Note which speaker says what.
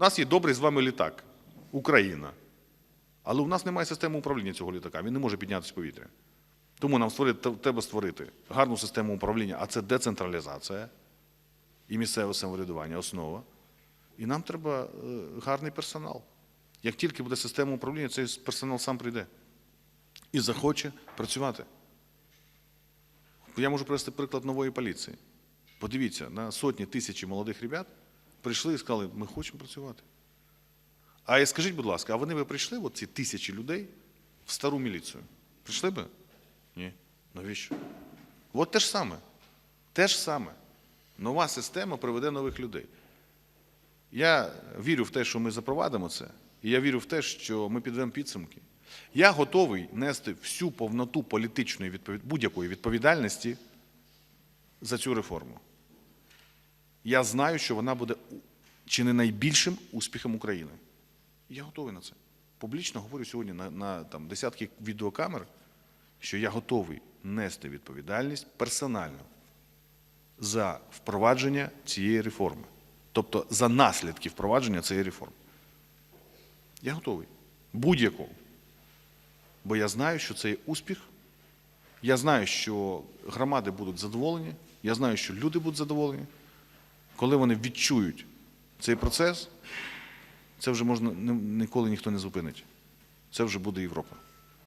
Speaker 1: У нас є добрий з вами літак Україна. Але у нас немає системи управління цього літака. Він не може піднятися в повітря. Тому нам створити, треба створити гарну систему управління, а це децентралізація і місцеве самоврядування, основа. І нам треба е, гарний персонал. Як тільки буде система управління, цей персонал сам прийде і захоче працювати. Я можу привести приклад нової поліції. Подивіться, на сотні тисячі молодих ребят прийшли і сказали, ми хочемо працювати. А скажіть, будь ласка, а вони би прийшли, от ці тисячі людей, в стару міліцію? Прийшли би? Ні. Навіщо? От те ж саме. Те ж саме. Нова система приведе нових людей. Я вірю в те, що ми запровадимо це, і я вірю в те, що ми підведемо підсумки. Я готовий нести всю повноту політичної відповід... будь-якої відповідальності за цю реформу. Я знаю, що вона буде чи не найбільшим успіхом України. Я готовий на це. Публічно говорю сьогодні на, на там, десятки відеокамер, що я готовий нести відповідальність персонально за впровадження цієї реформи. Тобто за наслідки впровадження цієї реформи. Я готовий. Будь-якого. Бо я знаю, що це є успіх. Я знаю, що громади будуть задоволені. Я знаю, що люди будуть задоволені. Коли вони відчують цей процес, це вже можна ніколи ніхто не зупинить. Це вже буде Європа.